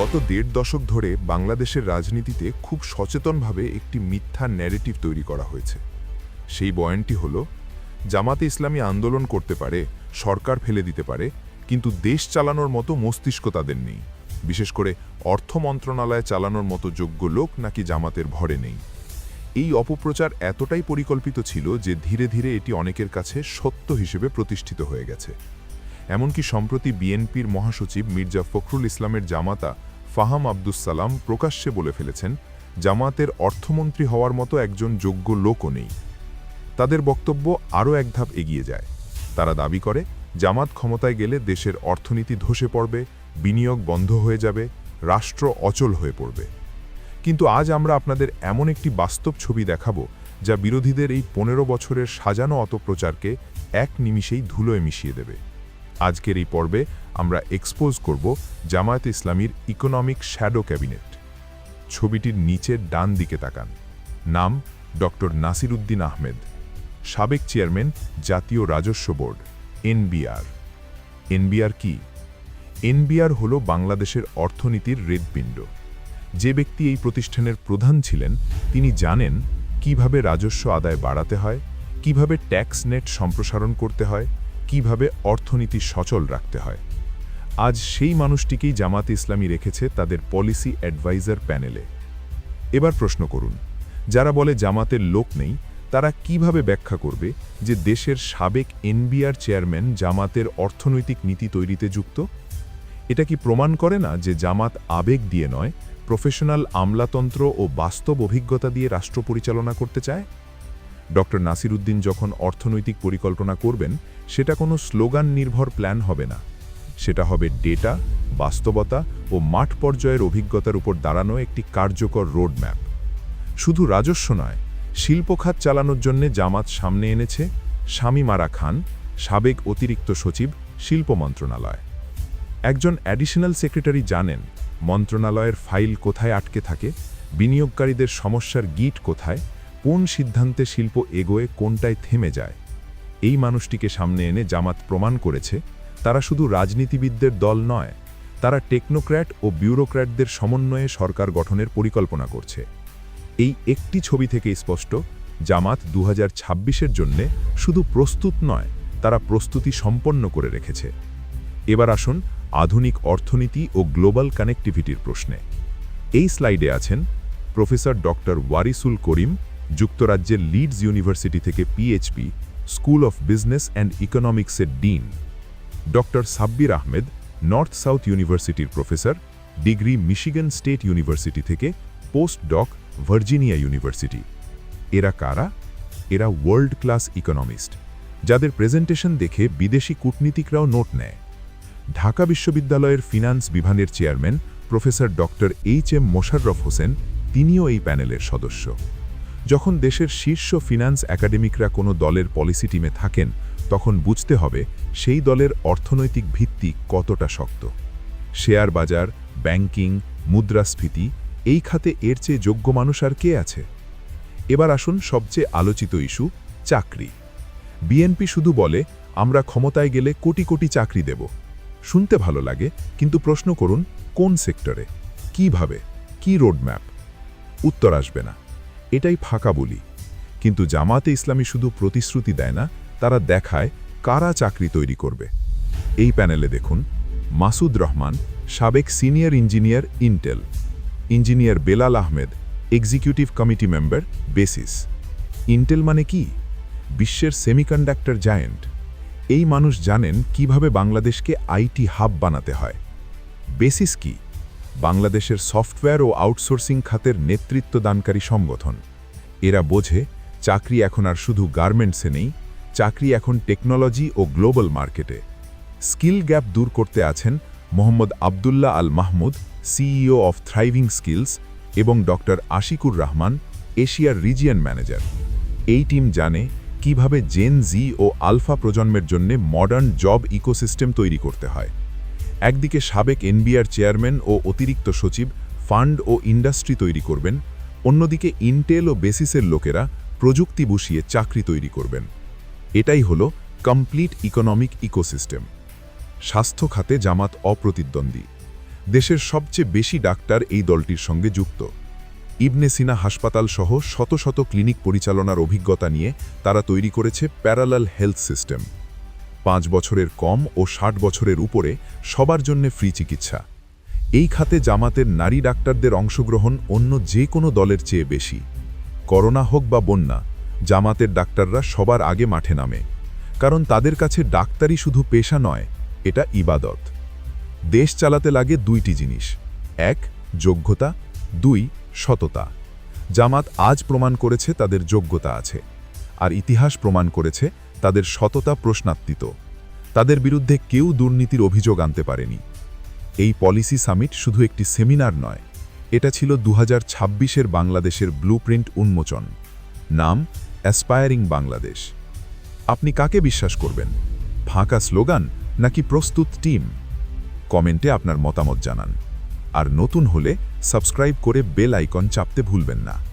গত দেড় দশক ধরে বাংলাদেশের রাজনীতিতে খুব সচেতনভাবে একটি মিথ্যা ন্যারেটিভ তৈরি করা হয়েছে। সেই বয়ানটি হল, জামাতে ইসলামী আন্দোলন করতে পারে, সরকার ফেলে দিতে পারে, কিন্তু দেশ চালানোর মতো মস্তিষ্ক তাদের নেই। বিশেষ করে অর্থ মন্ত্রণালয় চালানোর মতো যোগ্য লোক নাকি জামাতের ভরে নেই। এই অপপ্রচার এতটাই পরিকল্পিত ছিল যে ধীরে ধীরে এটি অনেকের কাছে সত্য হিসেবে প্রতিষ্ঠিত হয়ে গেছে। এমনকি সম্প্রতি বিএনপির মহাসচিব মির্জা ফখরুল ইসলামের জামাতা ফাহাম আব্দুস সালাম প্রকাশ্যে বলে ফেলেছেন, জামাতের অর্থমন্ত্রী হওয়ার মতো একজন যোগ্য লোকও নেই। তাদের বক্তব্য আরও এক ধাপ এগিয়ে যায়। তারা দাবি করে, জামাত ক্ষমতায় গেলে দেশের অর্থনীতি ধসে পড়বে, বিনিয়োগ বন্ধ হয়ে যাবে, রাষ্ট্র অচল হয়ে পড়বে। কিন্তু আজ আমরা আপনাদের এমন একটি বাস্তব ছবি দেখাবো, যা বিরোধীদের এই পনেরো বছরের সাজানো অতপ্রচারকে এক নিমিষেই ধুলোয় মিশিয়ে দেবে। আজকের এই পর্বে আমরা এক্সপোজ করব জামায়াত ইসলামীর ইকোনমিক শ্যাডো ক্যাবিনেট ছবিটির নিচের ডান দিকে তাকান। নাম ডক্টর নাসিরুদ্দিন আহমেদ। সাবেক চেয়ারম্যান জাতীয় রাজস্ব বোর্ড, এনবিআর। এনবিআর কি? এনবিআর হল বাংলাদেশের অর্থনীতির হৃদপিণ্ড। যে ব্যক্তি এই প্রতিষ্ঠানের প্রধান ছিলেন, তিনি জানেন কীভাবে রাজস্ব আদায় বাড়াতে হয়, কীভাবে ট্যাক্স নেট সম্প্রসারণ করতে হয় কীভাবে অর্থনীতি সচল রাখতে হয়। আজ সেই মানুষটিকেই জামাত ইসলামী রেখেছে তাদের পলিসি অ্যাডভাইজার প্যানেলে। এবার প্রশ্ন করুন, যারা বলে জামাতের লোক নেই, তারা কীভাবে ব্যাখ্যা করবে যে দেশের সাবেক এনবিআর চেয়ারম্যান জামাতের অর্থনৈতিক নীতি তৈরিতে যুক্ত? এটা কি প্রমাণ করে না যে জামাত আবেগ দিয়ে নয়, প্রফেশনাল আমলাতন্ত্র ও বাস্তব অভিজ্ঞতা দিয়ে রাষ্ট্র পরিচালনা করতে চায়? ডক্টর নাসিরুদ্দিন যখন অর্থনৈতিক পরিকল্পনা করবেন, সেটা কোনো স্লোগান নির্ভর প্ল্যান হবে না। সেটা হবে ডেটা, বাস্তবতা ও মাঠ পর্যায়ের অভিজ্ঞতার উপর দাঁড়ানো একটি কার্যকর রোডম্যাপ। শুধু রাজস্ব নয় শিল্পখাত চালানোর জন্য জামাত সামনে এনেছে স্বামী মারা খান, সাবেক অতিরিক্ত সচিব, শিল্প মন্ত্রণালয়। একজন অ্যাডিশনাল সেক্রেটারি জানেন, মন্ত্রণালয়ের ফাইল কোথায় আটকে থাকে, বিনিয়োগকারীদের সমস্যার গিট কোথায় কোন সিদ্ধান্তে শিল্প এগোয়ে, কোনটায় থেমে যায়? এই মানুষটিকে সামনে এনে জামাত প্রমাণ করেছে, তারা শুধু রাজনীতিবিদদের দল নয়, তারা টেকনোক্র্যাট ও ব্যুরোক্র্যাটদের সমন্বয়ে সরকার গঠনের পরিকল্পনা করছে। এই একটি ছবি থেকে স্পষ্ট, জামাত দু হাজার জন্যে শুধু প্রস্তুত নয়, তারা প্রস্তুতি সম্পন্ন করে রেখেছে। এবার আসুন আধুনিক অর্থনীতি ও গ্লোবাল কানেক্টিভিটির প্রশ্নে। এই স্লাইডে আছেন প্রফেসর ডক্টর ওয়ারিসুল করিম যুক্তরাজ্যের লিডস ইউনিভার্সিটি থেকে PHP school of business and ইকোনমিক্সের dean. Doctor Sabbir Ahmed, North South ইউনিভার্সিটির professor, degree Michigan State University থেকে পোস্ট ডক, ভার্জিনিয়া ইউনিভার্সিটি। এরা কারা? এরা ওয়ার্ল্ড ক্লাস ইকোনমিস্ট, যাদের প্রেজেন্টেশন দেখে বিদেশি কূটনীতিকরাও নোট নেয়। ঢাকা বিশ্ববিদ্যালয়ের ফিনান্স বিভাগের chairman professor doctor H M Mosharraf Hossain, তিনিও এই প্যানেলের সদস্য। যখন দেশের শীর্ষ ফিনান্স একাডেমিকরা কোনো দলের পলিসি টিমে থাকেন, তখন বুঝতে হবে সেই দলের অর্থনৈতিক ভিত্তি কতটা শক্ত। শেয়ার বাজার, ব্যাংকিং, মুদ্রাস্ফীতি, এই খাতে এর চেয়ে যোগ্য মানুষ আর কে আছে? এবার আসুন সবচেয়ে আলোচিত ইস্যু, চাকরি। বিএনপি শুধু বলে, আমরা ক্ষমতায় গেলে কোটি কোটি চাকরি দেব। শুনতে ভালো লাগে, কিন্তু প্রশ্ন করুন, কোন সেক্টরে? কীভাবে? কি রোডম্যাপ? উত্তর আসবে না। এটাই ফাঁকা বলি। কিন্তু জামাতে ইসলামী শুধু প্রতিশ্রুতি দেয় না, তারা দেখায় কারা চাকরি তৈরি করবে। এই প্যানেলে দেখুন, মাসুদ রহমান, সাবেক senior engineer Intel, engineer Belal Ahmed, executive committee member BASIS. Intel মানে কি? বিশ্বের সেমিকন্ডাক্টর জায়েন্ট। এই মানুষ জানেন কীভাবে বাংলাদেশকে আইটি হাব বানাতে হয়। বেসিস কি? বাংলাদেশের সফটওয়্যার ও আউটসোর্সিং খাতের নেতৃত্ব দানকারী সংগঠন। এরা বোঝে, চাকরি এখন আর শুধু গার্মেন্টসে নেই, চাকরি এখন টেকনোলজি ও গ্লোবাল মার্কেটে। স্কিল গ্যাপ দূর করতে আছেন Mohammad Abdullah Al Mahmud, CEO of thriving skills এবং ডক্টর আশিকুর রহমান, এশিয়ার রিজিয়ন ম্যানেজার। এই টিম জানে কীভাবে জেন জি ও আলফা প্রজন্মের জন্য মডার্ন জব ইকোসিস্টেম তৈরি করতে হয়। একদিকে সাবেক এনবিআর চেয়ারম্যান ও অতিরিক্ত সচিব ফান্ড ও ইন্ডাস্ট্রি তৈরি করবেন, অন্যদিকে ইন্টেল ও বেসিসের লোকেরা প্রযুক্তি বসিয়ে চাকরি তৈরি করবেন। এটাই হল কমপ্লিট ইকোনমিক ইকোসিস্টেম। স্বাস্থ্য খাতে জামাত অপ্রতিদ্বন্দ্বী। দেশের সবচেয়ে বেশি ডাক্তার এই দলটির সঙ্গে যুক্ত। ইবনে সিনা হাসপাতাল সহ শত শত ক্লিনিক পরিচালনার অভিজ্ঞতা নিয়ে তারা তৈরি করেছে প্যারালাল হেলথ সিস্টেম। পাঁচ বছরের কম ও ষাট বছরের উপরে সবার জন্য ফ্রি চিকিৎসা। এই খাতে জামাতের নারী ডাক্তারদের অংশগ্রহণ অন্য যে কোনো দলের চেয়ে বেশি। করোনা হোক বা বন্যা, জামাতের ডাক্তাররা সবার আগে মাঠে নামে। কারণ তাদের কাছে ডাক্তারই শুধু পেশা নয়, এটা ইবাদত। দেশ চালাতে লাগে দুইটি জিনিস। এক, যোগ্যতা, দুই, সততা। জামাত আজ প্রমাণ করেছে তাদের যোগ্যতা আছে। আর ইতিহাস প্রমাণ করেছে তাদের সততা প্রশ্নাত্মিত তাদের বিরুদ্ধে কেউ দুর্নীতির অভিযোগ আনতে পারেনি। এই পলিসি সামিট শুধু একটি সেমিনার নয়, এটা ছিল দু হাজার বাংলাদেশের ব্লুপ্রিন্ট উন্মোচন, নাম অ্যাসপায়ারিং বাংলাদেশ। আপনি কাকে বিশ্বাস করবেন, ফাঁকা স্লোগান নাকি প্রস্তুত টিম? কমেন্টে আপনার মতামত জানান, আর নতুন হলে সাবস্ক্রাইব করে বেল আইকন চাপতে ভুলবেন না।